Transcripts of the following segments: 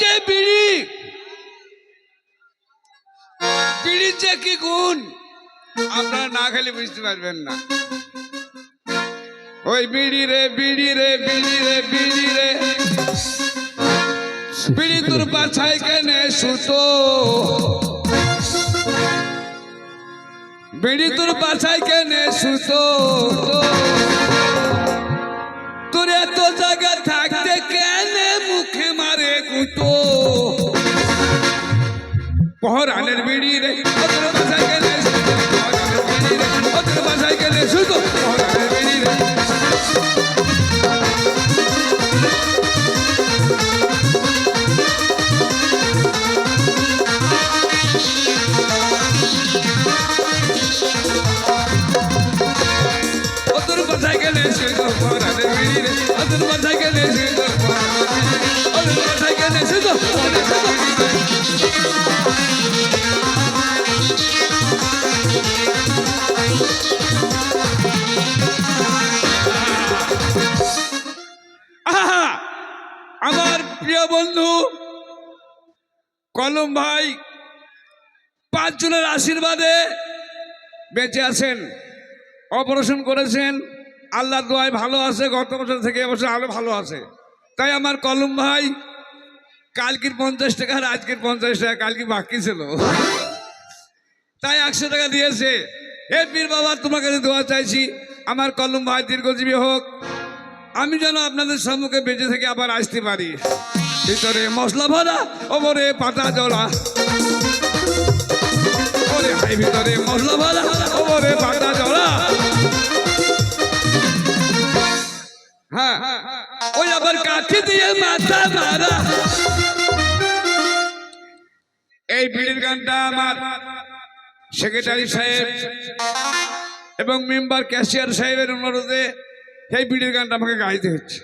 যে বিড়ি? বিড়ি যে কি গুণ? আপনারা না খেলে বুঝতে পারবেন না। ওই বিড়ি রে বিড়ি রে বিড়ি রে বিড়ি রে। বিড়ি তোর বাছাই কেনে সুতো। বিড়ি তোর বাছাই কেনে সুতো। তোর এত জায়গা থাকতে কেনে মুখে মারে গুতো? পহরানের বিড়ি রে। ভাই পাঁচজনের আশীর্বাদে বেঁচে আছেন, অপারেশন করেছেন আল্লাহ দোয়ায় ভালো আছে, গত বছর থেকে এবছর আরও ভালো আছে। তাই আমার কলম ভাই, কালকের পঞ্চাশ টাকা আর আজকের পঞ্চাশ টাকা, কালকে বাকি ছিল। তাই একশো টাকা দিয়েছে। হে পীর বাবা, তোমার কাছে দোয়া চাইছি, আমার কলম ভাই দীর্ঘজীবী হোক। আমি যেন আপনাদের সম্মুখে বেঁচে থেকে আবার আসতে পারি। ভিতরে মশলা ভরা, ওপরে পাতা জলা ওরে হাই ভিতরে মশলা ভরা, ওপরে পাতা জলা হ্যাঁ ওই আবার কাঠি দিয়ে মাথা মারা। এই বিড়ির গানটা আমার সেক্রেটারি সাহেব এবং মেম্বার ক্যাশিয়ার সাহেবের অনুরোধে সেই বিড়ির গানটা আমাকে গাইতে হচ্ছে।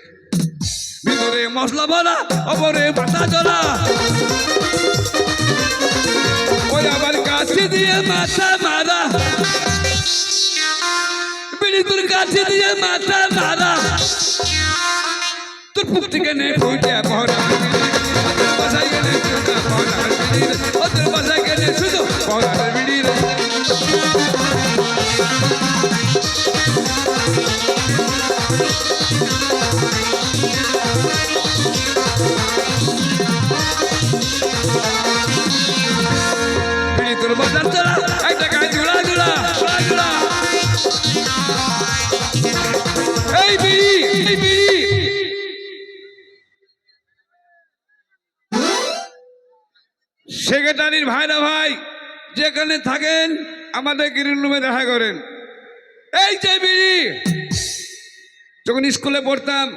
ভিতরে মশলা ভরা ওপরে পাতা জলা ওই আবার কাছে দিয়ে মাথা মারা। বিড়ি তোর কাছে দিয়ে মাথা মারা। তোর পুক থেকে নে ফুটে ওদের বাসায় গেলে ফুটা পড়া। ওদের বাসায় গেলে শুধু পড়া। সেক্রেটারির ভাইরা ভাই, যেখানে থাকেন, আমাদের গ্রিন রুমে দেখা করেন। এই যে বিড়ি! যখন স্কুলে পড়তাম,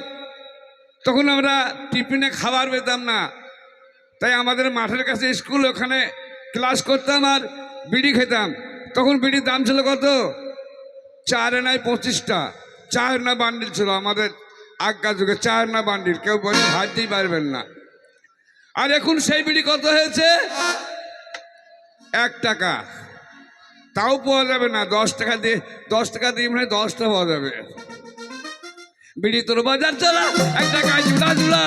তখন আমরা টিফিনে খাবার পেতাম না। তাই আমাদের মাঠের কাছে স্কুল, ওখানে ক্লাস করতাম আর বিড়ি খেতাম। তখন বিড়ির দাম ছিল কত? চার নাই পঁচিশটা। চার না বান্ডিল ছিল আমাদের আজ্ঞা যুগে, চার না বান্ডিল। কেউ বলে ভাবতেই পারবেন না। আর এখন সেই বিড়ি কত হয়েছে? এক টাকা। তাও পাওয়া যাবে না, দশ টাকা দিয়ে, দশ টাকা দিয়ে মানে দশটা পাওয়া যাবে। বিড়ি তোর বাজার চলা, এক টাকায় জুড়া জুড়া।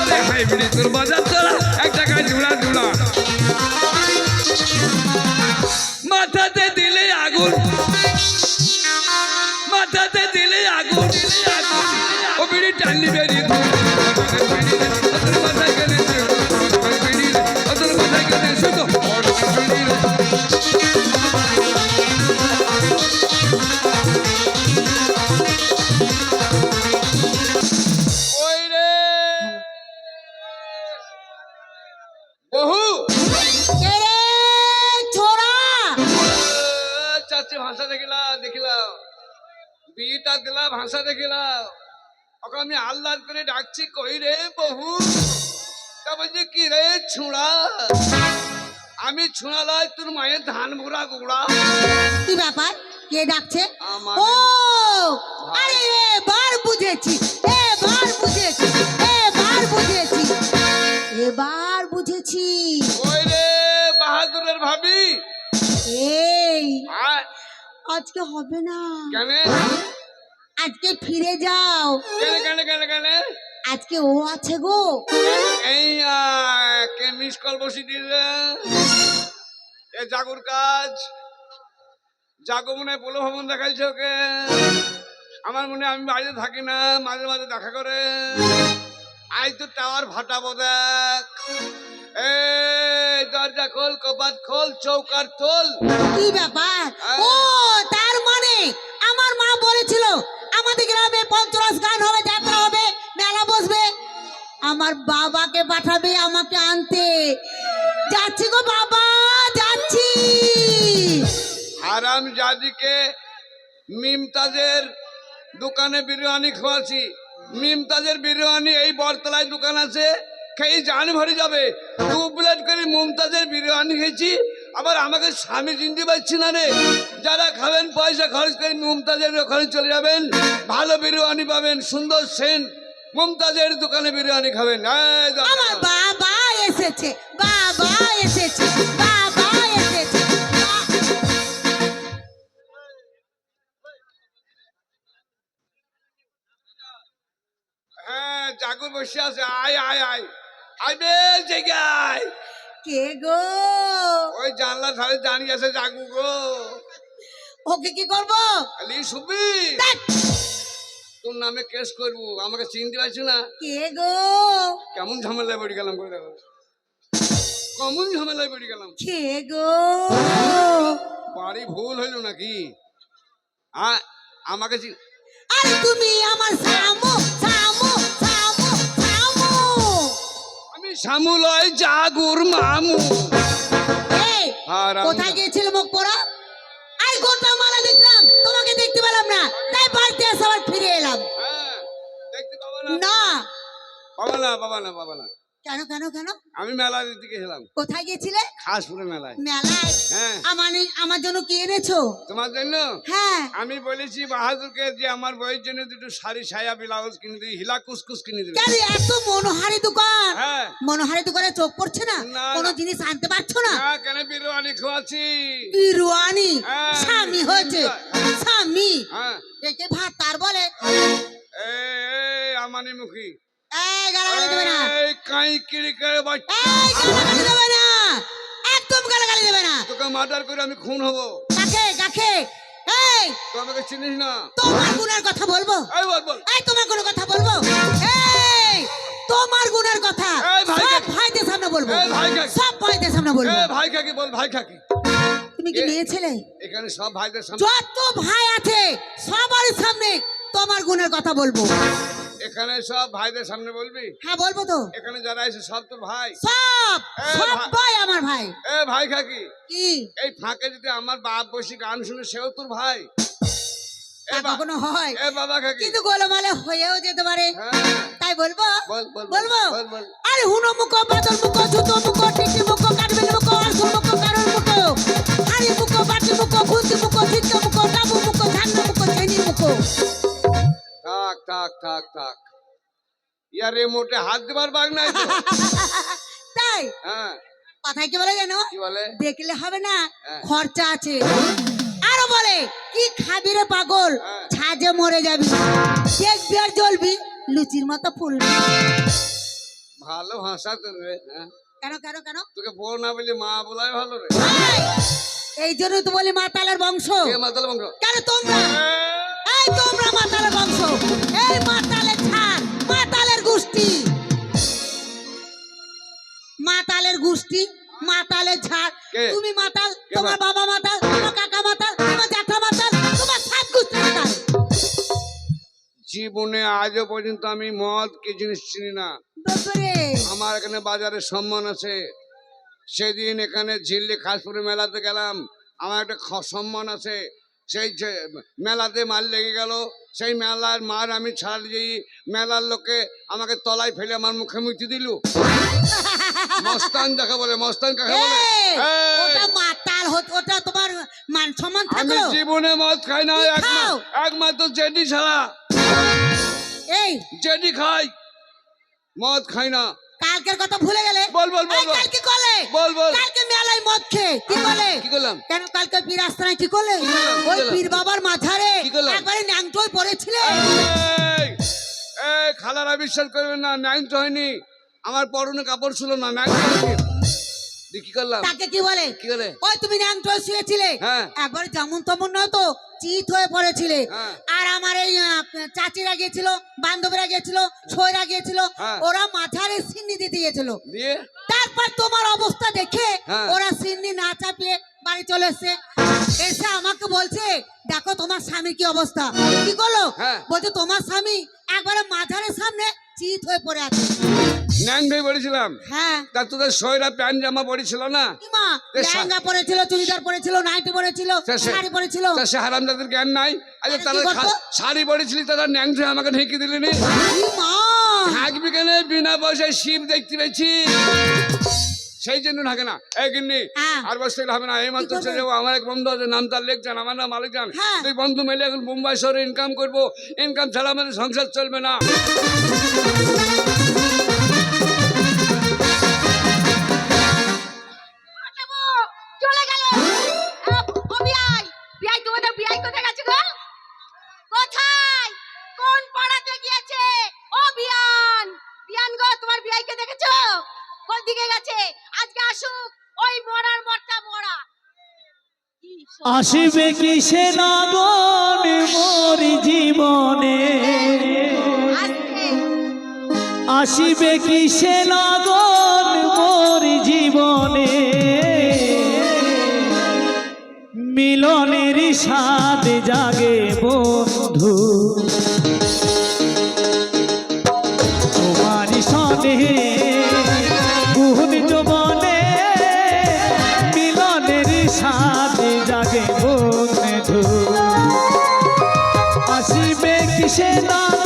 আরে হাই বিড়ি তোর বাজার চলা, এক টাকায় জুড়া জুড়া। মাথাতে দিলে আগুন। মাথাতে দিলে আগুন। ও বিড়ি টানলি বেরিয়ে। ছুঁড়া। আমি ছুঁড়ালাই তোর মায়ের ধান ভরা গোড়া। কি ব্যাপার? কে ডাকছে? ও আরে এবার বুঝেছি এবার বুঝেছি এবার বুঝেছি এবার বুঝেছি। ওই রে বাহাদুরের ভাবি। এই আজকে হবে না। কেন? আজকে ফিরে যাও। কেন কেন কেন কেন? আজকে ও আছে গো। এই কে মিস কল বসি দিলে? এ জাগুর কাজ। জাগো মনে পোলো ভবন দেখাইছে ওকে। আমার মনে আমি বাড়িতে থাকি না মাঝে মাঝে দেখা করে। আই তো টাওয়ার ফাটাবো দেখ। এই দরজা খোল কপাট খোল চৌকার তোল। কি ব্যাপার? ও আমার বাবাকে পাঠাবে আমাকে আনতে। যাচ্ছি গো বাবা, যাচ্ছি। হারাম জাদিকে মিমতাজের দোকানে বিরিয়ানি খাওয়াছি মিমতাজের বিরিয়ানি এই বরতলায় দোকান আছে, খেয়ে জান ভরে যাবে। দু প্লেট করে মমতাজের বিরিয়ানি খেয়েছি, আবার আমাকে স্বামী চিনতে পারছি না রে। যারা খাবেন, পয়সা খরচ করে মুমতাজের ওখানে চলে যাবেন। ভালো বিরিয়ানি পাবেন, সুন্দর সেন্ট। মুমতাজের দোকানে বিরিয়ানি খাবেন আমার বাবা এসেছে বাবা এসেছে বাবা এসেছে। হ্যাঁ জাগুর বসে আছে আয় আয় আয়। আয় বে জায়গায় কে গো? ওই জানলা ধারে দাঁড়িয়ে আছে জাগু গো। ওকে কি করব? সুবি দেখ, তোর নামে কেস করব আমাকে চিনতে পারছি না। কে গো? কেমন ঝামেলায় পড়ে গেলাম করে দেখো। কেমন ঝামেলায় পড়ে গেলাম। কে গো? বাড়ি ভুল হইল নাকি? আ আমাকে চিন আরে তুমি আমার সামু সামু সামু সামু আমি শ্যামুলয় জাগুর মামু। কোথায় গিয়েছিল মুখ পড়া? আই গোটা মালা দেখলাম তোমাকে দেখতে পেলাম না। তাই বাড়িতে এসে আবার ফিরে এলাম। হ্যাঁ না। বাবা না বাবা না বাবা না। কেন কেন কেন? আমি মেলার দিকে গেলাম কোথায় গেছিলে খাসপুরে মেলায়। মেলায়? হ্যাঁ। আমার আমার জন্য কি এনেছো? তোমার জন্য? হ্যাঁ। আমি বলেছি বাহাদুরকে যে আমার বইয়ের জন্য দুটো শাড়ি সায়া ব্লাউজ কিনে দিই হিলা কুসকুস কিনে দিবি। কেন এত মনোহারি দোকান? হ্যাঁ। মনোহারি দোকানে চোখ পড়ছে না? কোনো জিনিস আনতে পারছ না? হ্যাঁ কেন বিরিয়ানি খাওয়াচ্ছি। বিরুয়ানি? হ্যাঁ, স্বামী হয়েছে। স্বামী? একে ভাত তার বলে। আমানি মুখী এই গালাগালি দেবে না। এই কাই কিরি করে বাচ্চা। এই গালাগালি দেবে না। একদম গালাগালি দেবে না। তোকে মার্ডার করে আমি খুন হব। কাকে কাকে? এই তো আমাকে চিনিস না। তোমার গুণের কথা বলব? এই বল বল। এই তোমার কোনো কথা বলব? এই তোমার গুণের কথা ভাই সব ভাইদের সামনে বলব। সব ভাইদের সামনে বলব। ভাই কাকি বল ভাই কাকি। তুমি কি এ- মেয়ে ছেলে? এখানে সব ভাইদের সামনে যত ভাই আছে সবার সামনে তোমার গুণের কথা বলব। এখানে সব ভাইদের সামনে বলবি? হ্যাঁ বলব তো। এখানে যারা এসে সব তোর ভাই। সব সব ভাই- আমার ভাই। এ ভাই কাকি? কি? এই ফাঁকে যদি আমার বাপ বসে গান শুনে সেও তোর ভাই। তা কখনো হয়। এ বাবা কাকি। কিন্তু গোলমালে হয়েও যেতে পারে। হ্যাঁ। তাই বলব বল বল বলব। বল বল। আরে হুনো মুখো বাদল মুখো জুতো মুখো টিটি মুখো কাটবেল মুখো আরসুল মুখো কারণ মুখো। হাড়ি মুখো বাটি মুখো খুন্তি মুখো চিত্ত মুখো ডাবু মুখো ধান্য মুখো ছেনি মুখো। থাক থাক থাক থাক। ইয়ার রিমোটে হাত দেবার বাগ নাই তাই? হ্যাঁ। কথায় কি বলে জানো? কি বলে? দেখলে হবে না হ্যাঁ। খরচা আছে। আরও বলে কি খাবি রে পাগল? হ্যাঁ। ছাজে মরে যাবি। দেখবি আর জ্বলবি লুচির মতো ফুলবি। ভালো ভাষা তোর রে হ্যাঁ। কেন কেন কেন? তোকে বউ না বলি মা বলাই ভালো রে। এই, জন্য তো বলি মাতালের বংশ। কে মাতাল বংশ? কেন তোমরা? এই তোমরা মাতালের বংশ। এই মাতালের ছাড় মাতালের গোষ্ঠী। মাতালের গোষ্ঠী মাতালের তুমি মাতাল তোমার বাবা মাতাল তোমার কাকা মাতাল তোমার জ্যাঠা মাতাল তোমার সাত গোষ্ঠী মাতাল। জীবনে আজও পর্যন্ত আমি মদ কি জিনিস চিনি না। আমার এখানে বাজারে সম্মান আছে। সেদিন এখানে ঝিল্লি খাসপুরে মেলাতে গেলাম। আমার একটা খ- সম্মান আছে। সেই মেলাতে মাল লেগে গেল সেই মেলার মার আমি ছাড় দিই। মেলার লোকে আমাকে তলায় ফেলে আমার মুখে মুখি দিল। মস্তান যাকে বলে মস্তান কাকে বলে? ওটা মাতাল ওটা তোমার মান সম্মান আমি জীবনে মদ খাই না? একমাত্র জেডি ছাড়া। এই জেডি খাই। মদ খাই না। কালকের কথা ভুলে গেলে? বল, বল, বল। কালকে কলে? বল বল। কালকে মেলায় মদ খেয়ে কি বলে কি করলাম? কেন কালকে পীর আস্তানায় কি করলে? ওই? পীর বাবার মাথারে একবারে ন্যাংটোই পড়েছিলে? এই, খালারা বিশ্বাস করবেন না ন্যাংটো হয়নি। আমার পরনে কাপড় ছিল না ন্যাংটো হয়নি। কি করলাম? তাকে কি বলে? কি করে ওই তুমি ন্যাংটো শুয়েছিলে? হ্যাঁ। একবার যেমন তেমন নয় তো চিত হয়ে পড়েছিলে। হ্যাঁ। আর আমার এই চাচিরা গিয়েছিল বান্ধবীরা গিয়েছিল গিয়েছিল হ্যাঁ। ওরা মাথারে তারপর তোমার অবস্থা দেখে। ওরা সিন্নি না চাপিয়ে বাড়ি চলে এসছে। এসে আমাকে বলছে দেখো তোমার স্বামীর কি অবস্থা। কি করল। বলছে তোমার স্বামী একবারে মাথারের সামনে চিত হয়ে পড়ে আছে। ন্যাংট হয়ে পড়েছিলাম। হ্যাঁ। তা তোদের শরীরা প্যান্ট জামা পড়েছিল না? লেহেঙ্গা পরেছিল চুড়িদার পরেছিল নাইটি সে- শাড়ি পরেছিল তা সে হারাম তাদের জ্ঞান নাই? আচ্ছা? খা- শাড়ি পরেছিলি তারা ন্যাংট হয়ে আমাকে ঢেকে দিলি নি? থাকবি কেন বিনা পয়সায় শিব দেখতে পেয়েছি। সেই জন্য থাকে না। এই হ্যাঁ। আর বসতে হবে না। এই মাত্র চলে যাব আমার এক বন্ধু আছে নাম তার লেখ যান আমার নাম মালিক যান হ্যাঁ। তুই বন্ধু মিলে এখন মুম্বাই শহরে ইনকাম করব। ইনকাম ছাড়া আমাদের সংসার চলবে না। দিকে গেছে। আজকে আসুক ওই মরার মরটা মরা। কি সব- আসিবে কিসে জীবনে? আসিবে। কিসে লগন মোর জীবনে? মিলনের স্বাদ জাগে বন্ধু বন্ধু আসিবে কিসে লাগো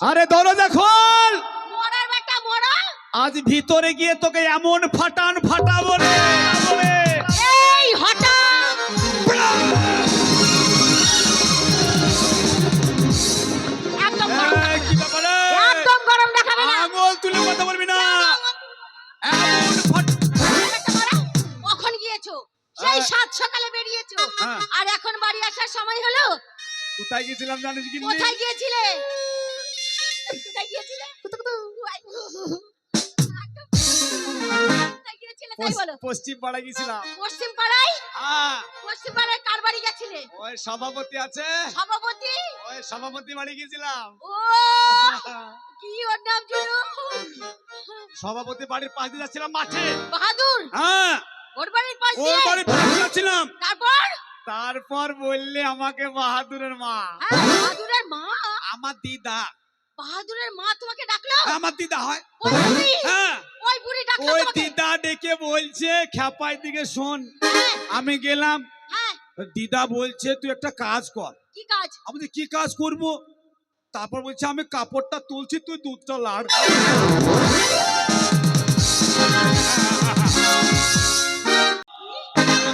আরে দরজা খোল। আজ ভিতরে গিয়ে তোকে এমন ফাটান ফাটাবো রে বলে এই হঠাৎ একদম গরম কি ব্যাপার একদম গরম দেখাবে না। আঙুল তুলে কথা বলবি না। কখন গিয়েছো? সেই। সাত সকালে বেরিয়েছো। হ্যাঁ। আর এখন বাড়ি আসার সময় হলো? কোথায় গেছিলাম জানিস কি কোথায় গিয়েছিলে? পশ্চিম পাড়া গেছিলাম পশ্চিম পাড়ায় হ্যাঁ। পশ্চিম পাড়ায় কার বাড়ি গেছিলে? ওই সভাপতি আছে। সভাপতি? ওই সভাপতি বাড়ি গেছিলাম ও কি ওর নাম ছিল? সভাপতি বাড়ির পাশ দিয়ে যাচ্ছিলাম মাঠে। বাহাদুর? হ্যাঁ। ওর বাড়ির পাশ ওর বাড়ির পাশ দিয়ে যাচ্ছিলাম। তারপর? তারপর বললে আমাকে বাহাদুরের মা। হ্যাঁ, বাহাদুরের মা? আমার দিদা। বাহাদুরের মা তোমাকে ডাকলো? আমার দিদা হয়। হ্যাঁ। ওই বুড়ি ডাকলো ওই দিদা ডেকে বলছে খেপাই দিকে শোন। হ্যাঁ, আমি গেলাম। হ্যাঁ। দিদা বলছে তুই একটা কাজ কর। কি কাজ? আমি কি কাজ করব? তারপর বলছে আমি কাপড়টা তুলছি তুই দুধটা লাড়।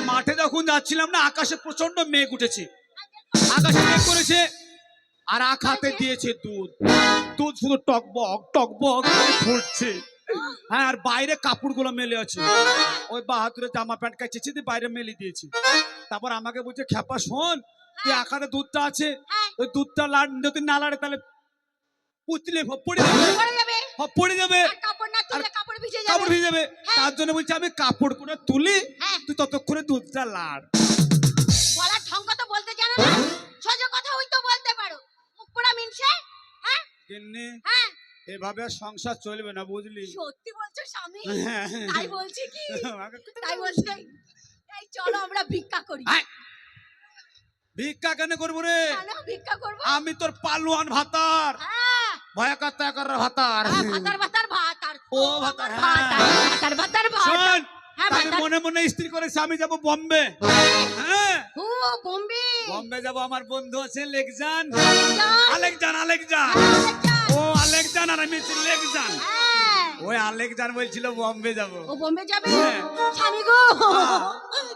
মাঠে যখন যাচ্ছিলাম না আকাশে প্রচণ্ড মেঘ উঠেছে। আকাশে মেঘ করেছে। আর আখ হাতে দিয়েছে দুধ। দুধ শুধু টকবক টকবক ফুটছে। হ্যাঁ আর বাইরে কাপড়গুলো মেলে আছে। ওই বাহাদুরের জামা প্যান্ট কাছে দিয়ে বাইরে মেলে দিয়েছি। তারপর আমাকে বলছে খেপা শোন তুই আখানে দুধটা আছে। হ্যাঁ। ওই দুধটা লাড় যদি না লাড়ে তাহলে পুতলে পড়ে যাবে। পড়ে যাবে। কাপড় ভিজে যাবে। তার জন্য বলছি আমি কাপড় করে তুলি হ্যাঁ। তুই ততক্ষণে দুধটা লাড়। বলার ঢং কথা বলতে জানো না। হ্যাঁ কিন্নি? হ্যাঁ। এভাবে সংসার চলবে না বুঝলি? সত্যি বলছো স্বামী? হ্যাঁ। তাই বলছি কি? তাই বলছি। চলো আমরা ভিক্ষা করি। ভিক্ষা কেন করব রে? ভিক্ষা করব। আমি তোর পালুয়ান ভাতার। হ্যাঁ। ভয়াকার ত্যাকার ভাতার। হ্যাঁ, ভাতার ভাতার ভাতার। ও ভাতার, ভাতার হ্যাঁ। ভাতার ভাতার হ্যাঁ, আমি মনে মনে স্ত্রী করেছি আমি যাব বম্বে। হ্যাঁ। ও বোম্বে? বম্বে যাব আমার বন্ধু আছে লেকজান আলেকজান। আলেকজান। ও আলেকজান আর আমি লেকজান হ্যাঁ। ওই আলেকজান বলছিল বম্বে যাব। ও বোম্বে যাবে? হ্যাঁ। স্বামী গো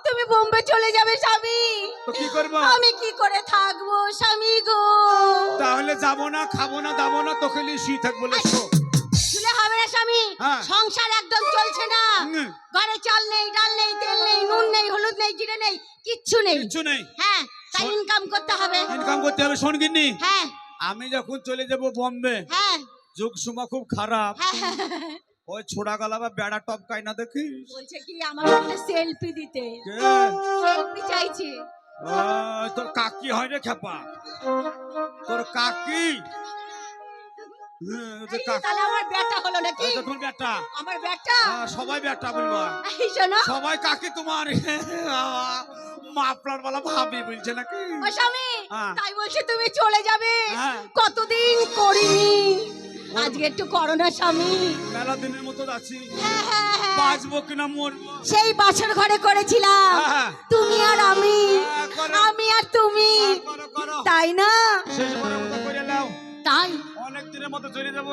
তুমি বোম্বে চলে যাবে স্বামী। তো কি করব? আমি কি করে থাকব স্বামী গো? তাহলে যাব না খাব না দাবো না তোকে নিয়ে শুয়ে থাকব লেখো। শুনে হবে না স্বামী। হ্যাঁ। সংসার একদম চলছে না। ঘরে চাল নেই ডাল নেই তেল নেই নুন নেই হলুদ নেই জিরে নেই কিচ্ছু নেই। কিচ্ছু নেই। হ্যাঁ। তাই ইনকাম করতে হবে। ইনকাম করতে হবে শোন গিন্নি। হ্যাঁ। আমি যখন চলে যাব বম্বে হ্যাঁ। যুগ সমা খুব খারাপ। হ্যাঁ ওই ছোড়া গলা বা বেড়া টপকায় না দেখিস? বলছে কি আমাকে একটা সেলফি দিতে। সেলফি চাইছে। তোর কাকি হয় রে খেপা। তোর কাকি? হ্যাঁ, আমার আমার হ্যাঁ, সবাই বেটা বলব। সবাই কাকি তোমার। মাপলার বলা ভাবি বলছে নাকি? স্বামী হ্যাঁ। তাই বলছে তুমি চলে যাবে। হ্যাঁ। কতদিন করিনি আজকে একটু করোনা স্বামী। মেলা দিনের মতো যাচ্ছি হ্যাঁ। বাঁচবো কিনা মরবো? সেই বাসর ঘরে করেছিলাম। তুমি আর আমি। আমি আর তুমি। তাই না? তাই। অনেক দিনের মতো চলে যাব।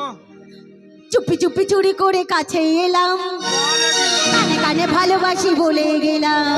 চুপি চুপি চুরি করে কাছে এলাম। কানে কানে ভালোবাসি বলে গেলাম।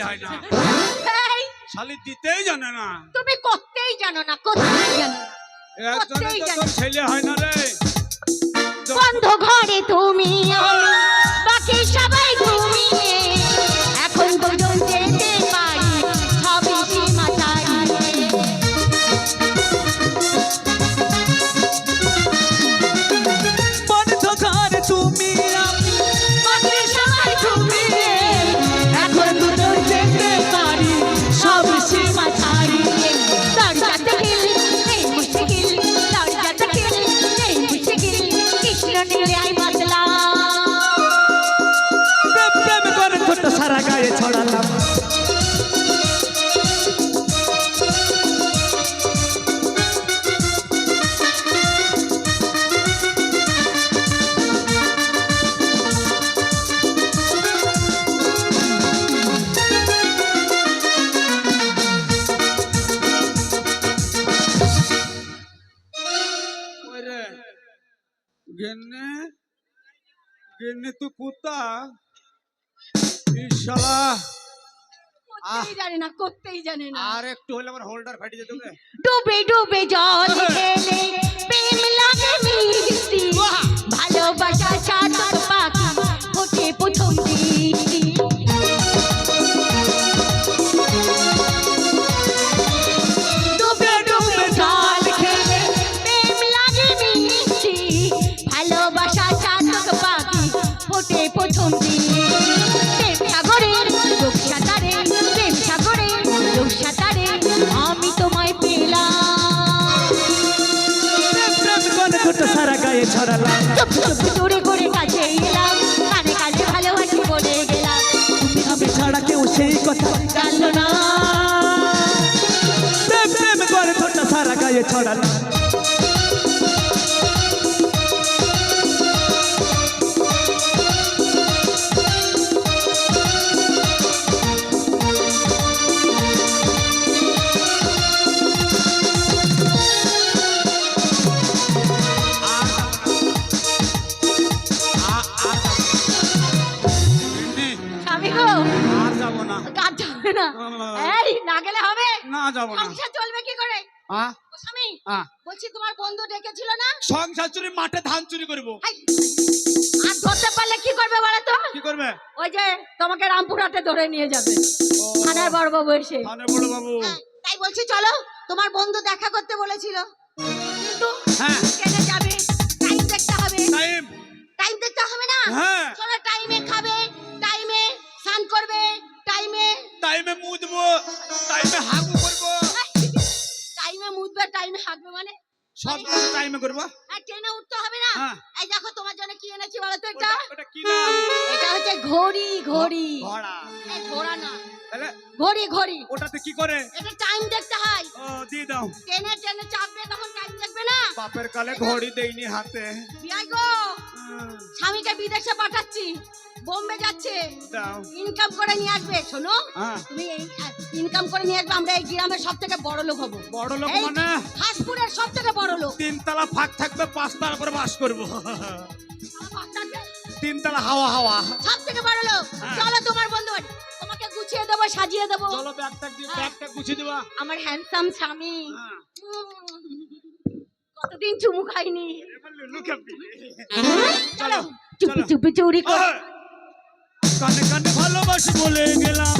হয় না। এই, শালি দিতেই জানে না। তুমি করতেই জানো না করতেই জানো না এর করতেই তো জানে। তোর ছেলে হয় না রে। বন্ধ ঘরে তুমি আমি। ইশালা করতেই জানে না করতেই জানে না। আর একটু হলে আমার হোল্ডার ফাটি যেত ডুবে ডুবে জল খেলে প্রেম লাগে মিষ্টি। ভালোবাসা ছড়ালাম চুপ দূরে করে কাছে এলাম। কানে কানে ভালোবাসি বলে গেলাম। তুমি আমি ছাড়া কেউ সেই কথা জানলো না। প্রেম প্রেম করে তোটা সারা গায়ে ছড়ালাম। যাব না। সংসার চলবে কি করে? ও স্বামী আ। বলছি তোমার বন্ধু ডেকেছিল না? সংসার চুরি মাঠে ধান চুরি করব। আর ধরতে পারলে কি করবে বলো তো? কি করবে? ওই যে তোমাকে রামপুরহাটে ধরে নিয়ে যাবে। থানার বড়বাবু এসে। থানে বড় বাবু। হ্যাঁ, তাই বলছি চলো তোমার বন্ধু দেখা করতে বলেছিল। কিন্তু হ্যাঁ। ট্রেনে যাবে। টাইম দেখতে হবে। টাইম টাইম দেখতে হবে না? হ্যাঁ। চলো টাইমে খাবে। স্নান করবে টাইমে টাইমে মুদবো টাইমে হাগু করব। টাইমে মুতবে টাইমে হাঁকবে মানে? সব কিছু টাইমে করব। আর ট্রেনে উঠতে হবে না? হ্যাঁ। এই দেখো তোমার জন্য কি এনেছি বলো তো এটা? ওটা কি নাম এটা হচ্ছে ঘড়ি ঘড়ি। ঘোড়া। এই ঘোড়া না। তাহলে? ঘড়ি ঘড়ি। ওটাতে কি করে? এটা টাইম দেখতে হয়। ও দিয়ে দাও। ট্রেনে ট্রেনে চাপবে তখন টাইম দেখবে না? বাপের কালে ঘড়ি দেইনি হাতে। বিয়াই গো স্বামীকে বিদেশে পাঠাচ্ছি। বোম্বে যাচ্ছে ইনকাম করে নিয়ে আসবে শোনো হ্যাঁ তুমি এই ইনকাম করে নিয়ে আসবে আমরা এই গ্রামের সব থেকে বড় লোক হব বড় লোক মানে হাসপুরের সব থেকে বড় লোক তিনতলা ফাঁক থাকবে পাঁচতলার উপরে বাস করব তিনতলা হাওয়া হাওয়া সব থেকে বড় লোক হ্যাঁ। চলো তোমার বন্ধু তোমাকে গুছিয়ে দেবো সাজিয়ে দেবো চলো ব্যাগটা দিয়ে ব্যাগটা গুছিয়ে দেবা আমার হ্যান্ডসাম স্বামী হ্যাঁ। কতদিন চুমু খাইনি চলো। চুপি চুপি চুরি কর! কানে কানে ভালোবাসি বলে গেলাম।